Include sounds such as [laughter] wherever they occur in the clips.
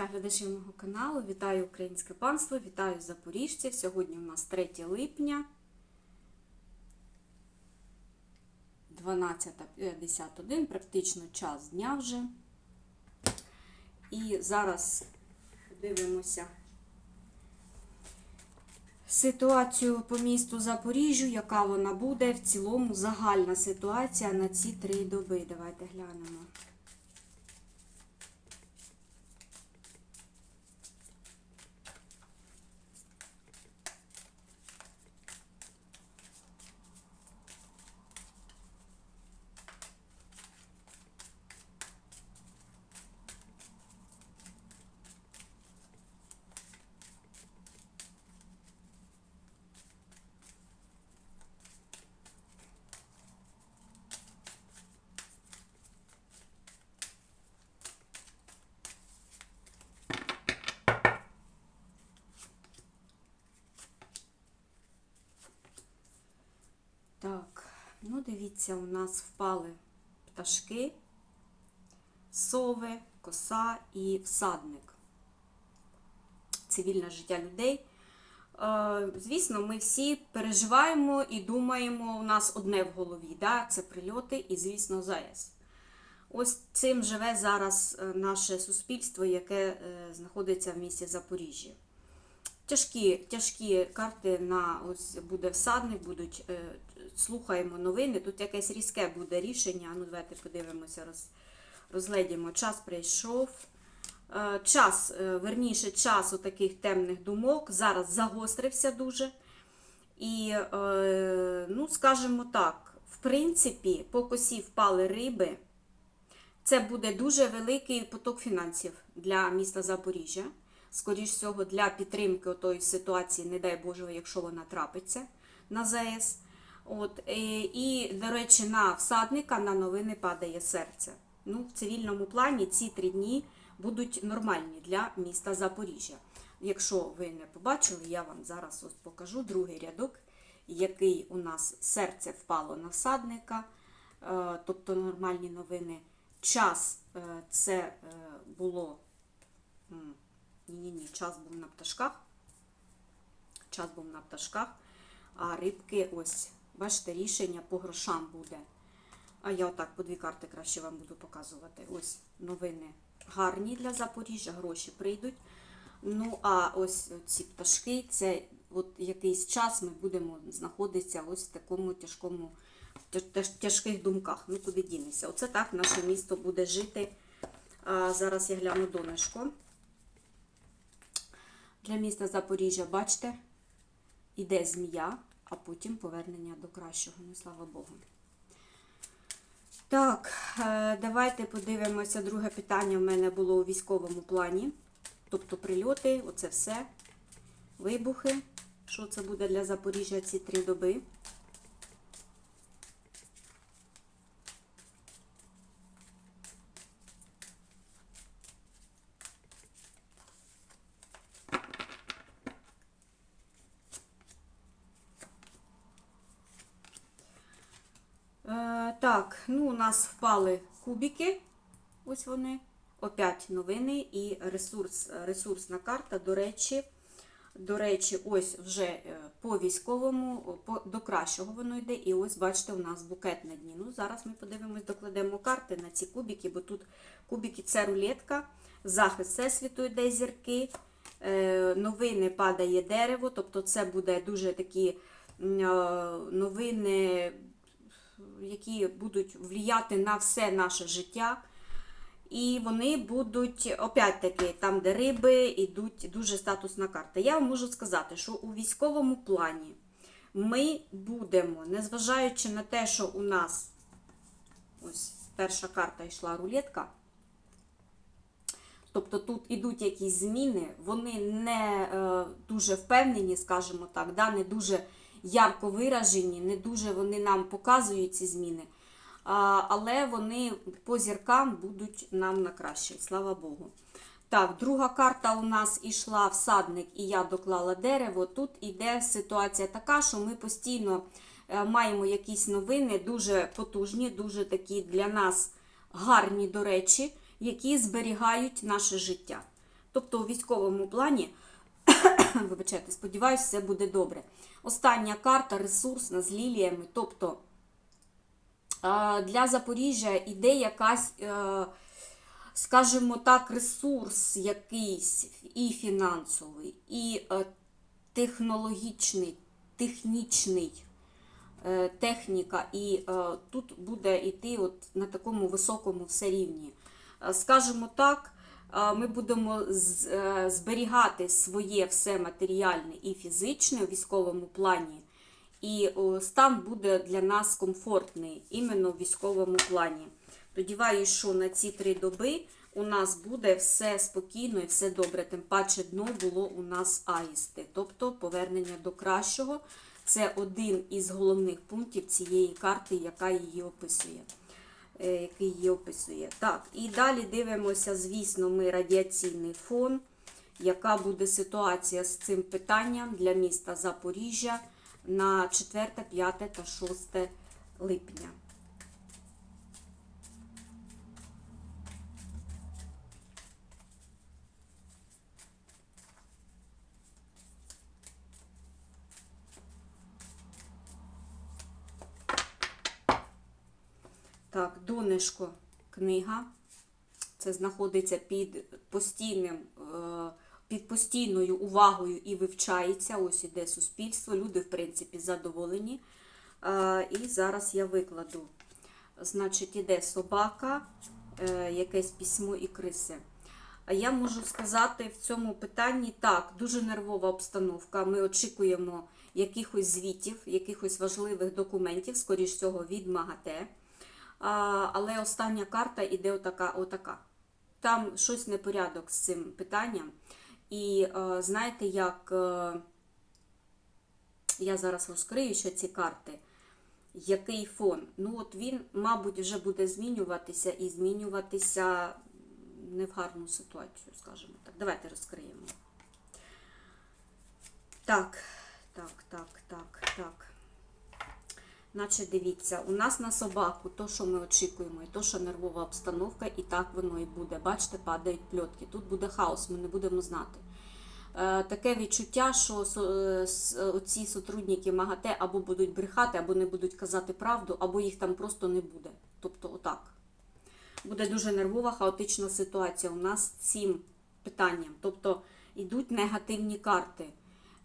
Вітаю глядачів мого каналу, вітаю українське панство, вітаю запоріжців. Сьогодні у нас 3 липня 12.51, практично час дня вже. І зараз дивимося ситуацію по місту Запоріжжю, яка вона буде. В цілому загальна ситуація на ці три доби. Давайте глянемо. Так, ну дивіться, у нас впали пташки, сови, коса і всадник. Цивільне життя людей. Е, Звісно, ми всі переживаємо і думаємо, у нас одне в голові, да? це прильоти і, звісно, ЗАЕС. Ось цим живе зараз е, наше суспільство, яке е, знаходиться в місті Запоріжжя. Тяжкі, тяжкі карти на ось буде всадник, будуть слухаємо новини. Тут якесь різке буде рішення. Ну, давайте подивимося, роз, розглядімо. Час прийшов. Е, час, е, верніше, час у таких темних думок зараз загострився дуже. І, е, ну, скажімо так, в принципі, по косі впали риби. Це буде дуже великий поток фінансів для міста Запоріжжя. Скоріш всього, для підтримки тої ситуації, не дай Боже, якщо вона трапиться на ЗАЕС. От, е, і, до речі, на всадника на новини падає серце. Ну, в цивільному плані ці три дні будуть нормальні для міста Запоріжжя. Якщо ви не побачили, я вам зараз ось покажу другий рядок, який у нас серце впало на всадника, е, тобто нормальні новини. Час е, це було. Ні-ні-ні, час був на пташках. Час був на пташках, а рибки, ось, бачите, рішення по грошам буде. А я отак по дві карти краще вам буду показувати. Ось новини гарні для Запоріжжя, гроші прийдуть. Ну, а ось ці пташки, це от якийсь час ми будемо знаходитися ось в такому тяжкому, тяжких думках. Ну, куди дінеться. Оце так наше місто буде жити. А, зараз я гляну донышко. Для міста Запоріжжя, бачите, іде змія, а потім повернення до кращого. Ну, слава Богу. Так, е, давайте подивимося. Друге питання в мене було у військовому плані. Тобто прильоти, оце все, вибухи. Що це буде для Запоріжжя ці три доби? Е, так, ну у нас впали кубики. Ось вони. Опять новини і ресурс, ресурсна карта. До речі, до речі, ось вже е, по військовому, по, до кращого воно йде. І ось, бачите, у нас букет на дні. Ну, зараз ми подивимось, докладемо карти на ці кубики, бо тут кубики це рулетка, захист всесвіту йде зірки, е, новини падає дерево, тобто це буде дуже такі е, новини які будуть впливати на все наше життя. І вони будуть, опять-таки, там, де риби, йдуть дуже статусна карта. Я вам можу сказати, що у військовому плані ми будемо, незважаючи на те, що у нас ось перша карта йшла рулетка. Тобто тут ідуть якісь зміни, вони не е, дуже впевнені, скажімо так, да, не дуже ярко виражені, не дуже вони нам показують ці зміни. Але вони по зіркам будуть нам на краще, слава Богу. Так, друга карта у нас ішла всадник, і я доклала дерево. Тут іде ситуація така, що ми постійно е, маємо якісь новини, дуже потужні, дуже такі для нас гарні, до речі, які зберігають наше життя. Тобто у військовому плані, [clears throat] вибачайте, сподіваюся, все буде добре. Остання карта ресурсна з ліліями. Тобто е, для Запоріжжя іде якась, е, скажімо так, ресурс якийсь і фінансовий, і е, технологічний, технічний. Техніка, і тут буде йти от на такому високому все рівні. Скажімо так, ми будемо е, зберігати своє все матеріальне і фізичне у військовому плані, і стан буде для нас комфортний іменно в військовому плані. Сподіваюсь, що на ці три доби у нас буде все спокійно і все добре. Тим паче дно було у нас аїсти, тобто повернення до кращого. Це один із головних пунктів цієї карти, яка її описує. Е, Який її описує. Так, і далі дивимося, звісно, ми радіаційний фон. Яка буде ситуація з цим питанням для міста Запоріжжя на 4, 5 та 6 липня? Так, книга. Це знаходиться під постійним, е, під постійною увагою і вивчається. Ось іде суспільство. Люди, в принципі, задоволені. Е, І зараз я викладу. Значить, іде собака, е, якесь письмо і криси. Я можу сказати в цьому питанні так, дуже нервова обстановка. Ми очікуємо якихось звітів, якихось важливих документів, скоріш всього, від МАГАТЕ. Але остання карта іде отака, отака. Там щось непорядок з цим питанням. І е, знаєте, як е, я зараз розкрию ще ці карти, який фон? Ну, от він, мабуть, вже буде змінюватися і змінюватися не в гарну ситуацію, скажімо так. Давайте розкриємо. Так, так, так, так, так. Наче дивіться, у нас на собаку то, що ми очікуємо, і то, що нервова обстановка, і так воно і буде. Бачите, падають пльотки. Тут буде хаос, ми не будемо знати. Е, таке відчуття, що е, с- оці сотрудники МАГАТЕ або будуть брехати, або не будуть казати правду, або їх там просто не буде. Тобто, отак. Буде дуже нервова, хаотична ситуація у нас з цим питанням. Тобто йдуть негативні карти.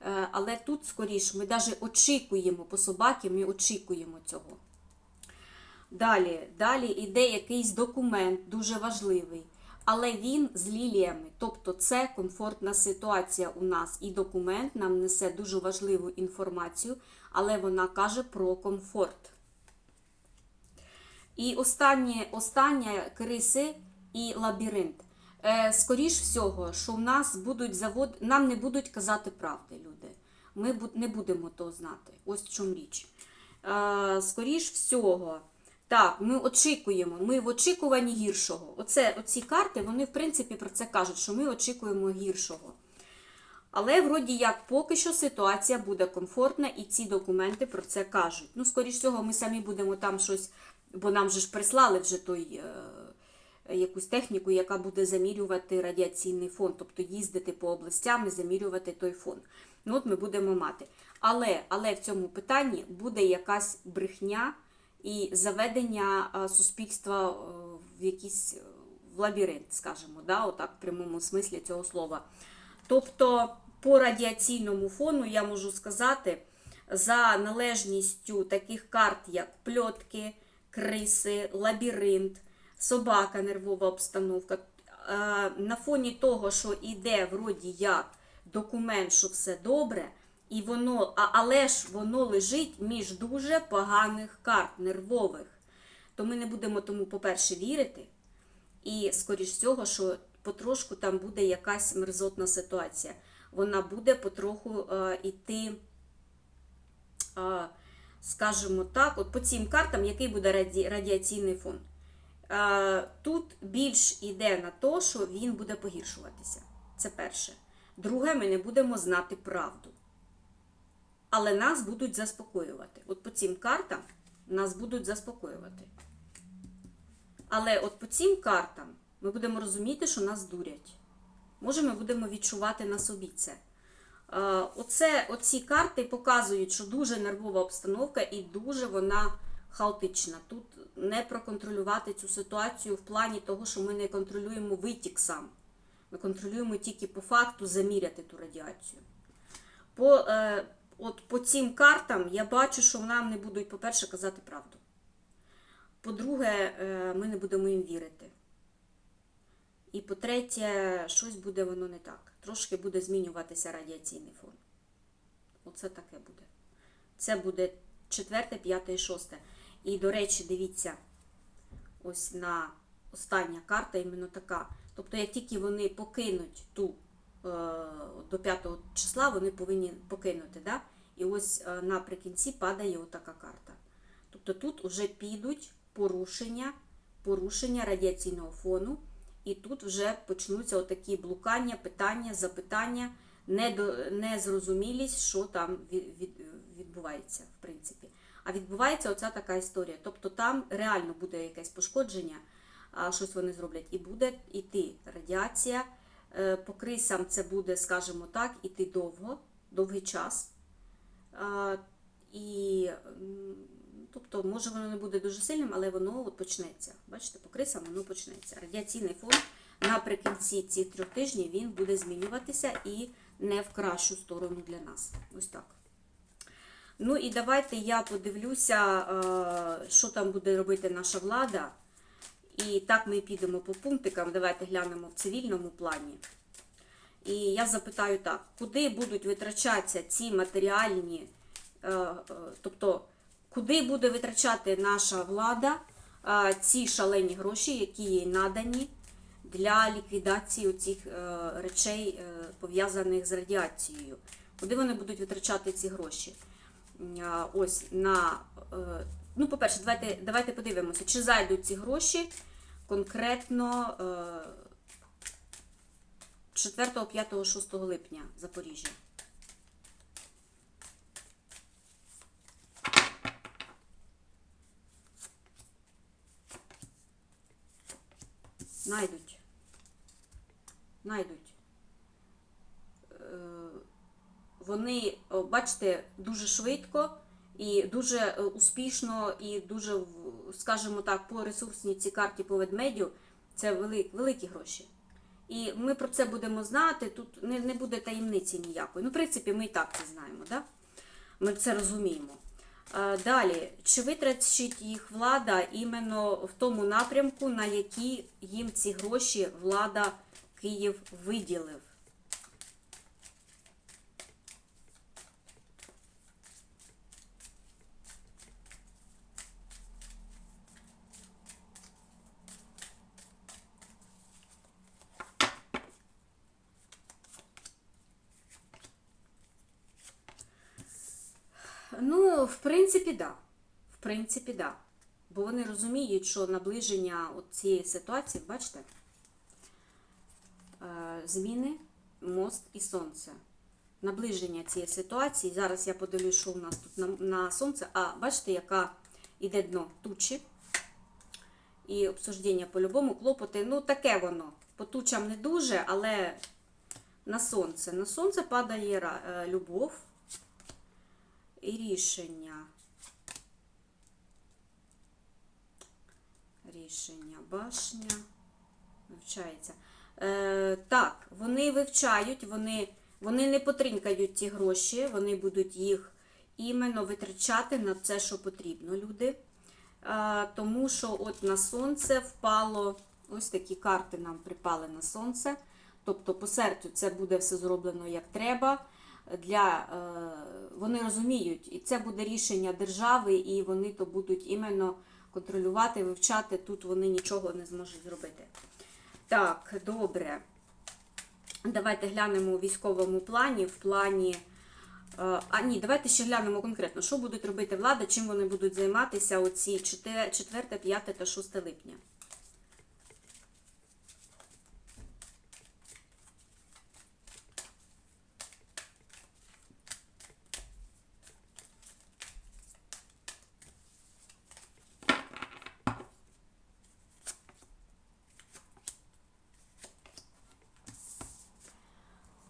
Е, Але тут скоріш ми навіть очікуємо по собаки, ми очікуємо цього. Далі, далі йде якийсь документ дуже важливий, але він з ліліями. Тобто це комфортна ситуація у нас. І документ нам несе дуже важливу інформацію, але вона каже про комфорт. І останнє, останнє криси і лабіринт. Е, скоріш всього, що в нас будуть завод... нам не будуть казати правди, люди. Ми не будемо того знати. Ось в чому річ. Е, скоріш всього, так, ми очікуємо, ми в очікуванні гіршого. Оце, оці карти, вони, в принципі, про це кажуть, що ми очікуємо гіршого. Але, вроді як, поки що ситуація буде комфортна, і ці документи про це кажуть. Ну, скоріш всього, ми самі будемо там щось, бо нам же ж прислали вже той. Е, якусь техніку, яка буде замірювати радіаційний фон, тобто їздити по областям і замірювати той фон. Ну, от ми будемо мати. Але, але в цьому питанні буде якась брехня і заведення е, суспільства е, в якийсь е, в лабіринт, скажімо, да, отак, в прямому смислі цього слова. Тобто, по радіаційному фону я можу сказати, за належністю таких карт, як пльотки, криси, лабіринт, собака, нервова обстановка. е, На фоні того, що йде вроді як документ, що все добре, і воно, але ж воно лежить між дуже поганих карт нервових. То ми не будемо тому, по-перше, вірити. І, скоріш всього, що потрошку там буде якась мерзотна ситуація. Вона буде потроху е, йти, е, скажімо так, от по цим картам, який буде раді, радіаційний фон. Е, тут більш йде на те, що він буде погіршуватися. Це перше. Друге, ми не будемо знати правду. Але нас будуть заспокоювати. От по цим картам нас будуть заспокоювати. Але от по цим картам ми будемо розуміти, що нас дурять. Може, ми будемо відчувати на собі це. Е, Оце, оці карти показують, що дуже нервова обстановка і дуже вона хаотична. Тут не проконтролювати цю ситуацію в плані того, що ми не контролюємо витік сам. Ми контролюємо тільки по факту заміряти ту радіацію. По, е, от по цим картам я бачу, що нам не будуть, по-перше, казати правду. По-друге, е, ми не будемо їм вірити. І по-третє, щось буде воно не так. Трошки буде змінюватися радіаційний фон. Оце таке буде. Це буде четверте, п'яте і шосте. І, до речі, дивіться, ось на остання карта іменно така. Тобто, як тільки вони покинуть ту е, до 5 числа, вони повинні покинути. Да? І ось е, наприкінці падає отака карта. Тобто тут вже підуть порушення, порушення радіаційного фону. І тут вже почнуться отакі блукання, питання, запитання, недо- незрозумілість, що там від- від- відбувається, в принципі. А відбувається оця така історія. Тобто там реально буде якесь пошкодження, щось вони зроблять, і буде йти радіація. Е, По крисам це буде, скажімо так, іти довго, довгий час. І, тобто, може воно не буде дуже сильним, але воно от почнеться. Bачите, по воно почнеться. Радіаційний фон наприкінці цих трьох тижнів він буде змінюватися і не в кращу сторону для нас. Ось так. Ну і давайте я подивлюся, е, що там буде робити наша влада. І так ми підемо по пунктикам. Давайте глянемо в цивільному плані. І я запитаю так, куди будуть витрачатися ці матеріальні, е, е, тобто, куди буде витрачати наша влада ці шалені гроші, які їй надані для ліквідації цих речей, пов'язаних з радіацією? Куди вони будуть витрачати ці гроші? М, Ось на, е, ну, по-перше, давайте, давайте подивимося, чи зайдуть ці гроші конкретно е, 4, 5, 6 липня Запоріжжя. Найдуть. Найдуть. Е, Вони, бачите, дуже швидко і дуже е, успішно, і дуже, скажімо так, по ресурсній цій карті по ведмедю це великі, великі гроші. І ми про це будемо знати. Тут не, не буде таємниці ніякої. Ну, в принципі, ми і так це знаємо, да? ми це розуміємо. Е, Далі, чи витрачить їх влада іменно в тому напрямку, на які їм ці гроші влада Київ виділив? Ну, в принципі, да. В принципі, да. Бо вони розуміють, що наближення от цієї ситуації, бачите, е, зміни, мост і сонце. Наближення цієї ситуації. Зараз я подивлюсь, що у нас тут на, на сонце. А бачите, яка йде дно тучі. І обсуждення по-любому, клопоти. Ну, таке воно. По тучам не дуже, але на сонце. На сонце падає е, любов і рішення. Рішення, башня. Вивчається. Е, так, вони вивчають, вони, вони не потринкають ці гроші, вони будуть їх іменно витрачати на це, що потрібно, люди. Е, тому що от на сонце впало, ось такі карти нам припали на сонце. Тобто, по серцю це буде все зроблено як треба. Для, е, вони розуміють, і це буде рішення держави, і вони то будуть іменно контролювати, вивчати. Тут вони нічого не зможуть зробити. Так, добре. Давайте глянемо у військовому плані, в плані. е, А ні, давайте ще глянемо конкретно, що будуть робити влада, чим вони будуть займатися оці 4, 5 та 6 липня.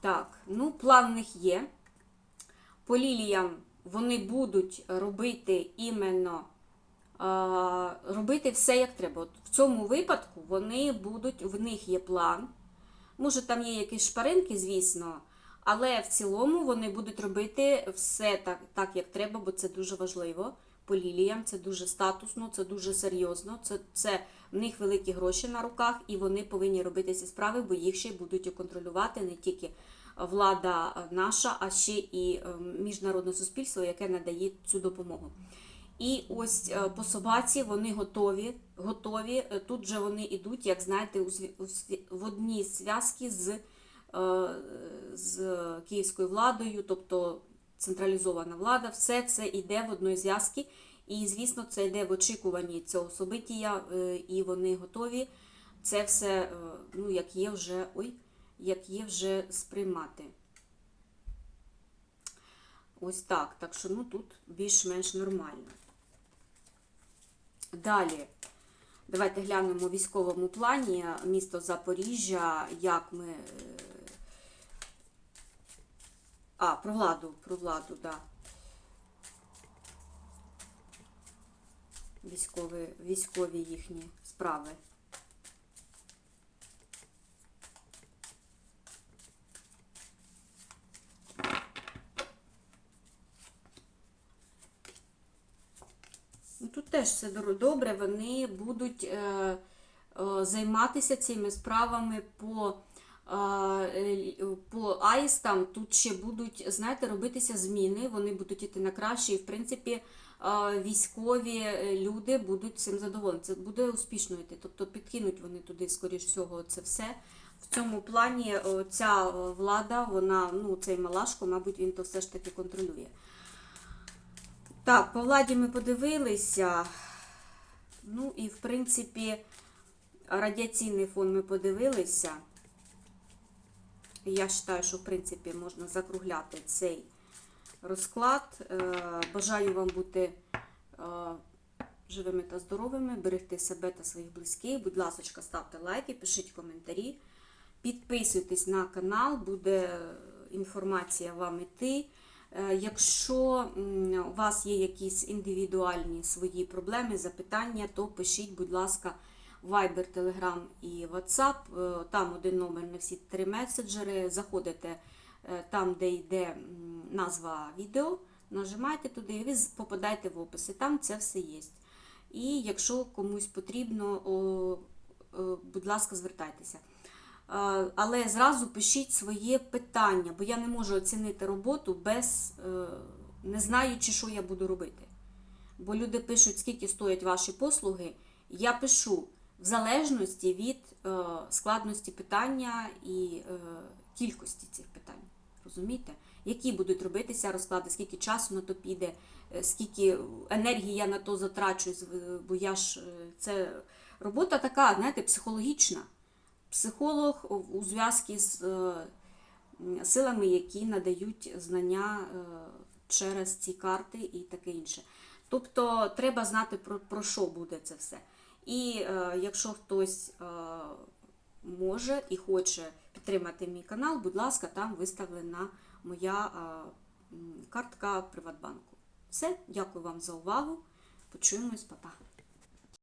Так, ну, план в них є. По ліліям вони будуть робити іменно робити все як треба. От в цьому випадку вони будуть, в них є план. Може, там є якісь шпаринки, звісно, але в цілому вони будуть робити все так, так як треба, бо це дуже важливо. По ліліям це дуже статусно, це дуже серйозно. Це, це в них великі гроші на руках, і вони повинні робити ці справи, бо їх ще й будуть контролювати не тільки влада наша, а ще і е, міжнародне суспільство, яке надає цю допомогу. І ось е, по собаці вони готові. готові. Е, Тут же вони йдуть, як знаєте, в одній зв'язки з, з київською владою, тобто централізована влада, все це йде в одної зв'язки. І, звісно, це йде в очікуванні цього собиття, і вони готові це все, ну, як є вже, ой, як є вже сприймати. Ось так. Так що ну, тут більш-менш нормально. Далі. Давайте глянемо у військовому плані місто Запоріжжя, як ми. е, А, про владу, про владу, так. Да. Військові, військові їхні справи. Тут теж все добре, вони будуть е, е, займатися цими справами по, е, по аїстам. Тут ще будуть, знаєте, робитися зміни, вони будуть йти на краще, і в принципі військові люди будуть цим задоволені. Це буде успішно йти. Тобто підкинуть вони туди, скоріш всього, це все. В цьому плані ця влада, вона, ну, цей Малашко, мабуть, він то все ж таки контролює. Так, по владі ми подивилися. Ну і, в принципі, радіаційний фон ми подивилися. Я вважаю, що, в принципі, можна закругляти цей розклад. Е, Бажаю вам бути е, живими та здоровими, берегти себе та своїх близьких. Будь ласка, ставте лайки, пишіть коментарі. Підписуйтесь на канал, буде інформація вам іти. Е, Якщо у вас є якісь індивідуальні свої проблеми, запитання, то пишіть, будь ласка, Viber, Telegram і WhatsApp. Е, Там один номер на всі три меседжери. Заходите е, там, де йде назва відео, нажимаєте туди і ви попадаєте в описи. Там це все є. І якщо комусь потрібно, будь ласка, звертайтеся. Е, Але зразу пишіть своє питання, бо я не можу оцінити роботу без е, не знаючи, що я буду робити. Бо люди пишуть, скільки стоять ваші послуги. Я пишу в залежності від е, складності питання і кількості цих питань. Розумієте? Які будуть робитися розклади, скільки часу на то піде, скільки енергії я на то затрачу, бо я ж це робота така, знаєте, психологічна психолог у зв'язку з е, силами, які надають знання е, через ці карти і таке інше. Тобто треба знати про, про що буде це все. І е, якщо хтось е, може і хоче підтримати мій канал, будь ласка, там виставлена моя е, картка Приватбанку. Все, дякую вам за увагу. Почуємось, па-па.